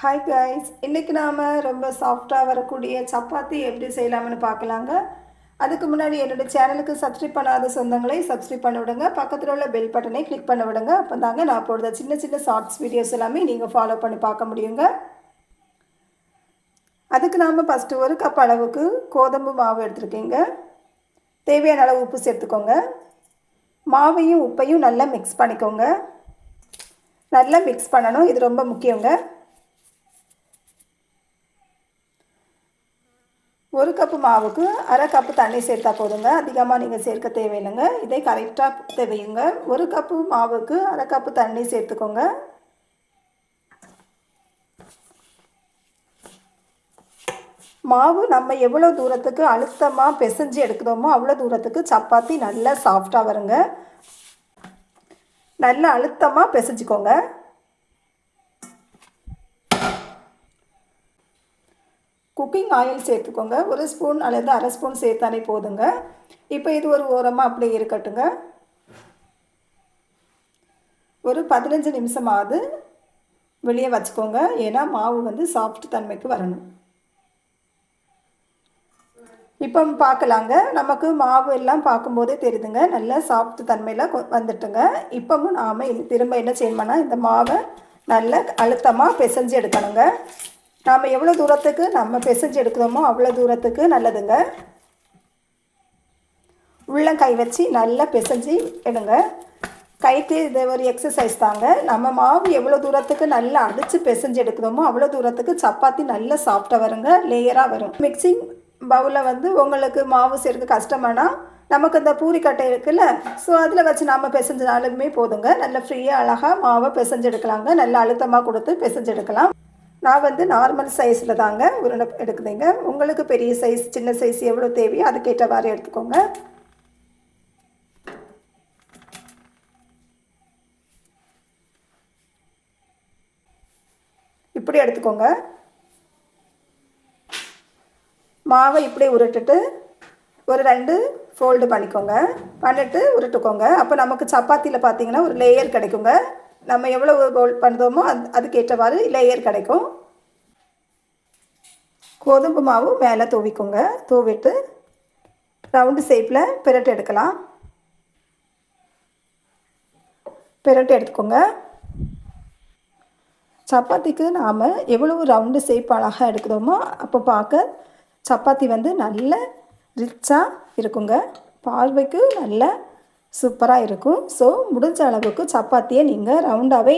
Hi guys இன்றைக்கி நாம் ரொம்ப சாஃப்டாக வரக்கூடிய சப்பாத்தி எப்படி செய்யலாம்னு பார்க்கலாங்க. அதுக்கு முன்னாடி என்னோடய சேனலுக்கு சப்ஸ்கிரைப் பண்ணாத சொந்தங்களை சப்ஸ்கிரைப் பண்ண விடுங்க. பக்கத்தில் உள்ள பெல் பட்டனை கிளிக் பண்ண விடுங்க. அப்போ தாங்க நான் போடுற சின்ன சின்ன ஷார்ட்ஸ் வீடியோஸ் எல்லாமே நீங்கள் ஃபாலோ பண்ணி பார்க்க முடியுங்க. அதுக்கு நாம் ஃபஸ்ட்டு ஒரு கப் அளவுக்கு கோதம்பு மாவு எடுத்துருக்கீங்க. தேவையான அளவு உப்பு சேர்த்துக்கோங்க. மாவையும் உப்பையும் நல்லா மிக்ஸ் பண்ணிக்கோங்க. நல்லா மிக்ஸ் பண்ணணும். இது ரொம்ப முக்கியங்க. ஒரு கப்பு மாவுக்கு அரை கப்பு தண்ணி சேர்த்தா போதுங்க. அதிகமாக நீங்கள் சேர்க்க தேவையில்லைங்க. இதை கரெக்டாக தேவையுங்க ஒரு கப்பு மாவுக்கு அரை கப்பு தண்ணி சேர்த்துக்கோங்க. மாவு நம்ம எவ்வளோ தூரத்துக்கு அழுத்தமாக பிசைஞ்சு எடுக்கிறோமோ அவ்வளோ தூரத்துக்கு சப்பாத்தி நல்லா சாஃப்டாக வருங்க. நல்லா அழுத்தமாக பிசைஞ்சிக்கோங்க. குக்கிங் ஆயில் சேர்த்துக்கோங்க. ஒரு ஸ்பூன் அல்லது அரை ஸ்பூன் சேர்த்தாலே போதுங்க. இப்போ இது ஒரு ஓரமாக அப்படியே இருக்கட்டுங்க. ஒரு பதினஞ்சு நிமிஷமாவது வெளியே வச்சுக்கோங்க. ஏன்னா மாவு வந்து சாஃப்ட் தன்மைக்கு வரணும். இப்போ பார்க்கலாங்க. நமக்கு மாவு எல்லாம் பார்க்கும்போதே தெரியுதுங்க. நல்லா சாஃப்ட் தன்மையில் வந்துட்டுங்க. இப்போவும் நாம் திரும்ப என்ன செய்யணும்னா இந்த மாவை நல்லா அழுத்தமாக பிசைஞ்சு எடுக்கணுங்க. நாம் எவ்வளோ தூரத்துக்கு நம்ம பிசைஞ்சு எடுக்கிறோமோ அவ்வளோ தூரத்துக்கு நல்லதுங்க. உள்ளங்கை வச்சு நல்லா பிசைஞ்சு எடுங்க. கைக்கு இது ஒரு எக்ஸசைஸ் தாங்க. நம்ம மாவு எவ்வளோ தூரத்துக்கு நல்லா அடித்து பிசைஞ்சு எடுக்கிறோமோ அவ்வளோ தூரத்துக்கு சப்பாத்தி நல்லா சாஃப்டாக வருங்க. லேயராக வரும். மிக்சிங் பவுலில் வந்து உங்களுக்கு மாவு சேர்க்க கஷ்டமானா நமக்கு இந்த பூரிக்கட்டை இருக்குல்ல ஸோ அதில் வச்சு நாம் பிசைஞ்சினாலுமே போதுங்க. நல்லா ஃப்ரீயாக அழகாக மாவை பிசைஞ்சு எடுக்கலாங்க. நல்லா அழுத்தமாக கொடுத்து பிசைஞ்சு எடுக்கலாம். நான் வந்து நார்மல் சைஸில் தாங்க உருண்டை எடுக்குதுங்க. உங்களுக்கு பெரிய சைஸ் சின்ன சைஸ் எவ்வளோ தேவையோ அதுக்கேற்ற மாதிரி எடுத்துக்கோங்க. இப்படி எடுத்துக்கோங்க. மாவை இப்படி உருட்டுட்டு ஒரு ரெண்டு ஃபோல்டு பண்ணிக்கோங்க. பண்ணிவிட்டு உருட்டுக்கோங்க. அப்போ நமக்கு சப்பாத்தியில் பார்த்தீங்கன்னா ஒரு லேயர் கிடைக்குங்க. நம்ம எவ்வளோ போல் பண்ணுறோமோ அது அதுக்கேற்றவாறு லேயர் கிடைக்கும். கோதுமை மாவு மேலே தூவிக்கோங்க. தூவிட்டு ரவுண்டு ஷேப்பில் பிரட்டு எடுக்கலாம். பிரட்டு எடுத்துக்கோங்க. சப்பாத்திக்கு நாம் எவ்வளவு ரவுண்டு ஷேப் அழகாக எடுக்கிறோமோ அப்போ பார்க்க சப்பாத்தி வந்து நல்ல ரிச்சாக இருக்குங்க. பார்வைக்கு நல்ல சூப்பராக இருக்கும். ஸோ முடிஞ்ச அளவுக்கு சப்பாத்தியை நீங்கள் ரவுண்டாகவே